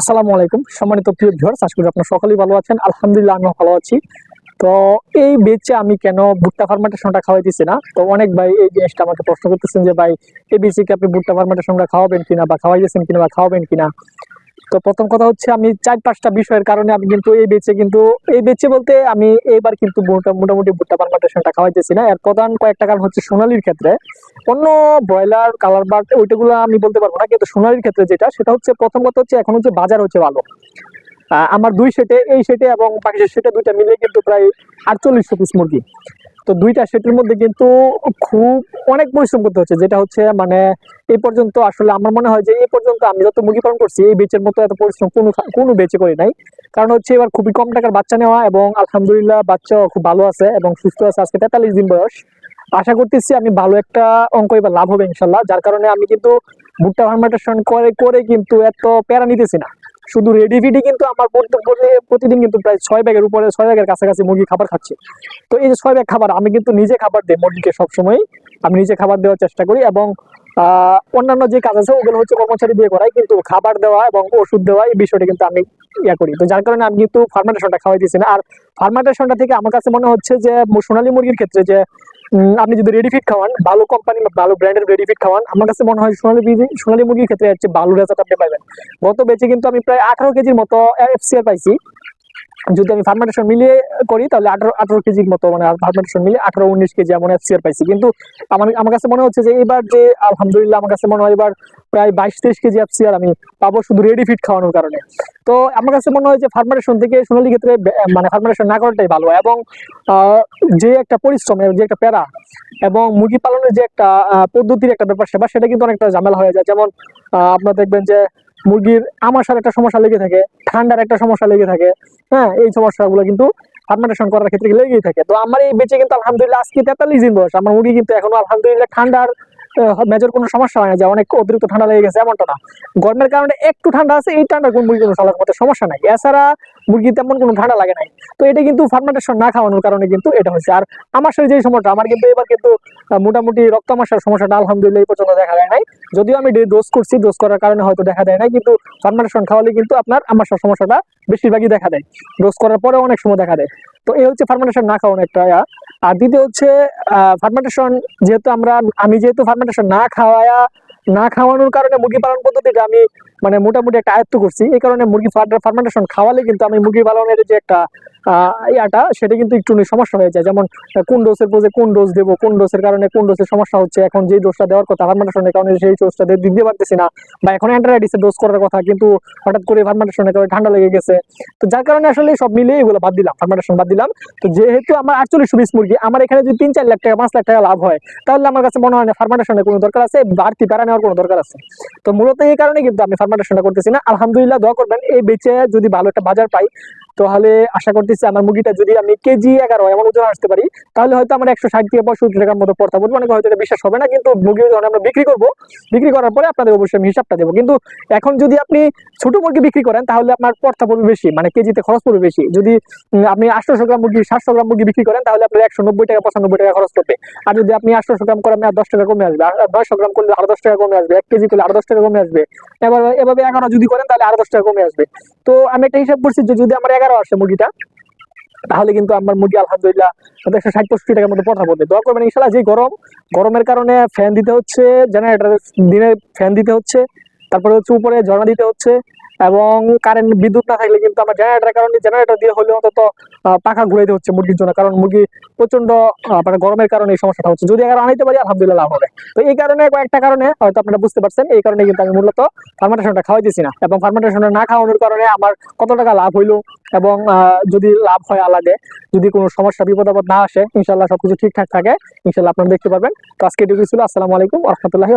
আসসালামু আলাইকুম। সম্মানিত প্রিয় ভিউয়ার্স আশা করি আপনারা সকলেই ভালো আছেন। আলহামদুলিল্লাহ, আমিও ভালো আছি। তো এই বেচে আমি কেন ভুট্টা ফার্মেন্টেশনটা খাওয়াইতেছি না? তো অনেক ভাই এই জিনিসটা আমাকে প্রশ্ন করতেছেন যে, ভাই, এই বেচে আপনি ভুট্টা ফার্মেন্টেশনটা খাওয়াবেন কিনা বা খাওয়াইতেছেন কিনা বা খাওয়াবেন কিনা? তো প্রথম কথা হচ্ছে আমি চার পাঁচটা বিষয়ের কারণে আমি কিন্তু এই বেচে কিন্তু, এই বেচে বলতে আমি এইবার কিন্তু মোটামুটি ভুট্টা ফার্মেন্টেশনটা খাওয়াইতেছি না। এর প্রধান কয়েকটা কারণ হচ্ছে সোনালির ক্ষেত্রে। অন্য ব্রয়লার, কালার বার্ড ওইটাগুলো আমি বলতে পারব না, কিন্তু সোনালির ক্ষেত্রে যেটা, সেটা হচ্ছে প্রথম কথা হচ্ছে এখন হচ্ছে বাজার হচ্ছে ভালো। আমার দুই সেটে, এই সেটে এবং পাকিস্তান সেটে দুইটা মিলে কিন্তু প্রায় আটচল্লিশশো পিস মুরগি। তো দুইটা সেটের মধ্যে কিন্তু খুব অনেক পরিশ্রম করতে হচ্ছে, যেটা হচ্ছে মানে এই পর্যন্ত আসলে আমার মনে হয় যে এই পর্যন্ত আমি যত মুরগি পালন করছি, এই বেচের মতো এত পরিশ্রম কোনো কোনো বেচে করি নাই। কারণ হচ্ছে এবার খুবই কম টাকার বাচ্চা নেওয়া এবং আলহামদুলিল্লাহ বাচ্চা খুব ভালো আছে এবং সুস্থ আছে, আজকে তেতাল্লিশ দিন বয়স। আশা করতেছি আমি ভালো একটা অঙ্ক এবার লাভ হবে ইনশাল্লাহ, যার কারণে আমি কিন্তু ভুট্টা ফার্মেন্টেশন করে করে কিন্তু এত প্যারা নিতেছি না। শুধু রেডি ফিডি কিন্তু আমার প্রতিদিন কিন্তু প্রায় ছয় ব্যাগের উপরে, ছয় ব্যাগের কাছাকাছি মুরগি খাবার খাচ্ছে। তো এই যে ছয় ব্যাগ খাবার, আমি কিন্তু নিজে খাবার দিই মুরগিকে সবসময় আমি নিজে খাবার দেওয়ার চেষ্টা করি এবং অন্যান্য যে কাজ আছে, ওগুলো হচ্ছে কর্মচারী দিয়ে করাই, কিন্তু খাবার দেওয়া এবং ওষুধ দেওয়া, এই বিষয়টা কিন্তু আমি ইয়া করি। তো যার কারণে আমি কিন্তু ফার্মেন্টেশনটা খাওয়াই দিচ্ছি না। আর ফার্মেন্টেশনটা থেকে আমার কাছে মনে হচ্ছে যে, সোনালী মুরগির ক্ষেত্রে যে আপনি যদি রেডি ফিট খাওয়ান, ভালো কোম্পানি বা ভালো ব্র্যান্ডের রেডি ফিট খাওয়ান, আমার কাছে মনে হয় সোনালী সোনালী মুরগির ক্ষেত্রে হচ্ছে ভালো রেজাল্ট আপনি পাবেন গত বেচে কিন্তু আমি প্রায় আঠারো কেজির মতো এফসিআর পাইছি। যদি আমি ফার্মেন্টেশন মিলিয়ে করি, তাহলে আঠারো আঠারো কেজির মতো মানে ফার্মেন্টেশন মিলিয়ে আঠারো, উনিশ কেজি এমন এফসিআর পাইছি। কিন্তু আমার আমার কাছে মনে হচ্ছে যে এবার যে আলহামদুলিল্লাহ আমার কাছে মনে হয় এবার প্রায় বাইশ, তেইশ কেজি এফসিআর আমি পাবো শুধু রেডি ফিট খাওয়ানোর কারণে। তো আমার কাছে মনে হয় যে ফার্মেন্টেশন থেকে সোনালি ক্ষেত্রে মানে ফার্মেন্টেশন না করাটাই ভালো এবং যে একটা পরিশ্রম যে একটা প্যারা এবং মুরগি পালনের যে একটা পদ্ধতির একটা ব্যাপার সেবা, সেটা কিন্তু অনেকটা ঝামেলা হয়ে যায়। যেমন আপনারা দেখবেন যে মুরগির আমাশার একটা সমস্যা লেগে থাকে, ঠান্ডার একটা সমস্যা লেগে থাকে হ্যাঁ এই সমস্যাগুলো কিন্তু ফার্মেন্টেশন করার ক্ষেত্রে লেগেই থাকে। তো আমার এই বেঁচে কিন্তু আলহামদুলিল্লাহ আজকে তেতাল্লিশ দিন বয়স, আমার মুরগি কিন্তু এখনও আলহামদুলিল্লাহ ঠান্ডার মেজর কোনো সমস্যা হয় না, যে অনেক অতিরিক্ত ঠান্ডা লেগে গেছে এমনটা না। গরমের কারণে একটু ঠান্ডা আছে, এই ঠান্ডা কোন মুরগি কোনো সালার মতো সমস্যা নাই। এছাড়া মুরগি তেমন কোনো ঠান্ডা লাগে নাই। তো এটা কিন্তু ফার্মেন্টেশন না খাওয়ানোর কারণে কিন্তু এটা হয়েছে। আর আমার সাথে যে সমস্যা, আমার কিন্তু এবার কিন্তু মোটামুটি রক্ত আমাশার সমস্যাটা আলহামদুলিল্লাহ এই পর্যন্ত দেখা যায় নাই। যদিও আমি ডোজ করছি ডোজ করার কারণে হয়তো দেখা দেয় নাই, কিন্তু ফার্মেন্টেশন খাওয়ালে কিন্তু আপনার আমাশার সমস্যাটা বেশিরভাগই দেখা দেয়। ডোজ করার পরে অনেক সময় দেখা দেয়। তো এই হচ্ছে ফার্মেন্টেশন না খাওয়ানো একটা। আর দ্বিতীয় হচ্ছে ফার্মেন্টেশন যেহেতু আমরা, আমি যেহেতু ফার্মেন্টেশন না খাওয়ায়া, না খাওয়ানোর কারণে মুরগি পালন পদ্ধতিটা আমি মানে মোটামুটি একটা আয়ত্ত করছি। এই কারণে মুরগি ফার্মেন্টেশন খাওয়ালে কিন্তু আমি মুরগি পালনের যে একটা ইয়াটা, সেটা কিন্তু একটু সমস্যা হয়ে যায়। যেমন, কোন ডোজের পোজে কোন ডোজ দেবো, কোন ডোজের কারণে কোন ডোজের সমস্যা হচ্ছে, এখন যে ডোজটা দেওয়ার কথা, ফার্মেন্টেশনের কারণে সেই ডোজটা দিতে পারতেছি না, বা এখন অ্যান্টারাইটিসের ডোজ করার কথা, কিন্তু হঠাৎ করে ফার্মেন্টেশনের কারণে ঠান্ডা লেগে গেছে। তো যার কারণে আসলে সব মিলিয়ে এগুলো বাদ দিলাম, ফার্মেন্টেশন বাদ দিলাম। তো যেহেতু আমার আটচল্লিশ পিস মুরগি, আমার এখানে যদি তিন, চার লাখ টাকা, পাঁচ লাখ টাকা লাভ হয়, তাহলে আমার কাছে মনে হয় না ফার্মেন্টেশনের কোনো দরকার আছে, বাড়তি প্যারা নেওয়ার কোনো দরকার আছে। তো মূলত এই কারণে কিন্তু আমি ফার্মেন্টেশনটা করতেছি না। আলহামদুলিল্লাহ দোয়া করবেন। এই বেচে যদি ভালো একটা বাজার পাই তাহলে আশা করতেছি আমার মুরগিটা যদি আমি কেজি এগারো এমন ওজন আসতে পারি, তাহলে হয়তো আমরা একশো ষাট থেকে পঁয়ষট্টি টাকার মতো পড়তে পারব অনেকে হয়তো এটা বিশ্বাস হবে না, কিন্তু মুরগি যখন আমরা বিক্রি করব। বিক্রি করার পরে আপনাদের অবশ্যই আমি হিসাবটা দেবো। কিন্তু এখন যদি আপনি ছোট মুরগি বিক্রি করেন, তাহলে আপনার পড়তা পড়বে বেশি মানে কেজিতে খরচ পড়বে বেশি। যদি আপনি আটশোশো গ্রাম মুরগি, সাতশো গ্রাম মুরগি বিক্রি করেন, তাহলে আপনার একশো নব্বই টাকা পঁচানব্বই টাকা খরচ পড়বে। আর যদি আপনি আটশোশো গ্রাম করেন আর দশ টাকা কমে আসবে। আর নয়শো গ্রাম করলে আরও দশ টাকা কমে আসবে। এক কেজি করলে আরও দশ টাকা কমে আসবে। এবার, এভাবে এগারো যদি করেন, তাহলে আরও দশ টাকা কমে আসবে। তো আমি একটা হিসাব করছি যে যদি আমার এগারো আসে মুরগিটা, তাহলে কিন্তু আমার মুরগি আলহামদুলিল্লাহ একশো ষাট পঁয়ষট্টি টাকার মতো পথা পড়বে দোয়া করবেন ইনশাল্লাহ যে গরম, গরমের কারণে ফ্যান দিতে হচ্ছে জেনারেটার দিনে ফ্যান দিতে হচ্ছে, তারপরে হচ্ছে উপরে ঝর্ণা দিতে হচ্ছে এবং কারেন্ট বিদ্যুৎ না থাকলে কিন্তু আমার জেনারেটরের কারণে জেনারেটর দিয়ে হলে অন্তত পাখা ঘুরাইতে হচ্ছে মুরগির জন্য। কারণ মুরগি প্রচণ্ড আহ, মানে গরমের কারণে এই সমস্যাটা হচ্ছে। যদি এগারো আনাইতে পারি আলহামদুলিল্লাহ লাভ হবে। তো এই কারণে কয়েকটা কারণে হয়তো আপনারা বুঝতে পারছেন এই কারণে কিন্তু আমি মূলত ফার্মেন্টেশনটা খাওয়াইতেছি না। এবং ফার্মেন্টেশনটা না খাওয়ানোর কারণে আমার কত টাকা লাভ হইল এবং যদি লাভ হয় আলাদে যদি কোনো সমস্যা বিপদ আপদ না আসে ইনশাল্লাহ সবকিছু ঠিকঠাক থাকে ইনশাল্লাহ আপনারা দেখতে পারবেন। তো আজকে এটুকু ছিল। আসসালামু আলাইকুম রহমতুল্লাহি